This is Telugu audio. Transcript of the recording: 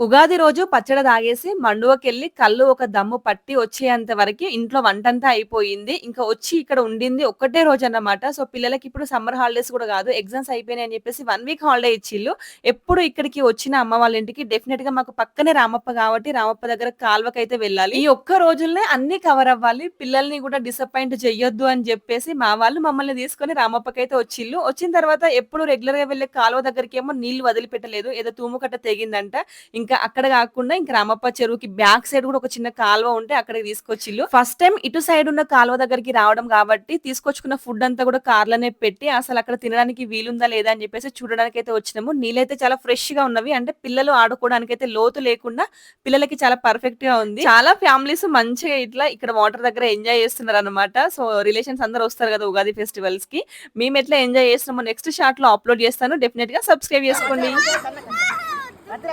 ఉగాది రోజు పచ్చడి తాగేసి మండువకెళ్ళి కళ్ళు ఒక దమ్ము పట్టి వచ్చేంత వరకు ఇంట్లో వంటంతా అయిపోయింది. ఇంకా వచ్చి ఇక్కడ ఉండింది ఒక్కటే రోజన్నమాట. సో, పిల్లలకి ఇప్పుడు సమ్మర్ హాలిడేస్ కూడా కాదు ఎగ్జామ్స్ అయిపోయినాయి అని చెప్పేసి వన్ వీక్ హాలిడే ఇచ్చిళ్ళు ఎప్పుడు ఇక్కడికి వచ్చిన అమ్మ వాళ్ళ ఇంటికి డెఫినిట్‌గా మాకు పక్కనే రామప్ప కాబట్టి రామప్ప దగ్గర కాలువకైతే వెళ్ళాలి. ఈ ఒక్క రోజుల్నే అన్ని కవర్ అవ్వాలి. పిల్లల్ని కూడా డిసప్పాయింట్ చెయ్యొద్దు అని చెప్పేసి మా వాళ్ళు మమ్మల్ని తీసుకొని రామప్పకైతే వచ్చిళ్ళు వచ్చిన తర్వాత ఎప్పుడు రెగ్యులర్‌గా వెళ్ళే కాలువ దగ్గరికేమో నీళ్ళు వదిలిపెట్టలేదు. ఏదో తూముకట్ట తెగిందంట. ఇంకా అక్కడ కాకుండా ఇంకా రామప్ప చెరువుకి బ్యాక్ సైడ్ కూడా ఒక చిన్న కాలువ ఉంటే అక్కడికి తీసుకొచ్చిల్లు. ఫస్ట్ టైం ఇటు సైడ్ ఉన్న కాలువ దగ్గరికి రావడం కాబట్టి తీసుకొచ్చుకున్న ఫుడ్ అంతా కూడా కార్‌లోనే పెట్టి అసలు అక్కడ తినడానికి వీలుందా లేదా అని చెప్పేసి చూడడానికి అయితే వచ్చినాము. నీళ్ళైతే చాలా ఫ్రెష్గా ఉన్నవి. అంటే పిల్లలు ఆడుకోవడానికి అయితే లోతు లేకుండా పిల్లలకి చాలా పర్ఫెక్ట్గా ఉంది. చాలా ఫ్యామిలీస్ మంచిగా ఇట్లా ఇక్కడ వాటర్ దగ్గర ఎంజాయ్ చేస్తున్నారు అనమాట సో, రిలేషన్స్ అందరూ వస్తారు కదా ఉగాది ఫెస్టివల్స్కి మేము ఎట్లా ఎంజాయ్ చేస్తున్నామో నెక్స్ట్ షార్ట్లో అప్‌లోడ్ చేస్తాను. డెఫినెట్గా సబ్స్క్రైబ్ చేసుకోండి.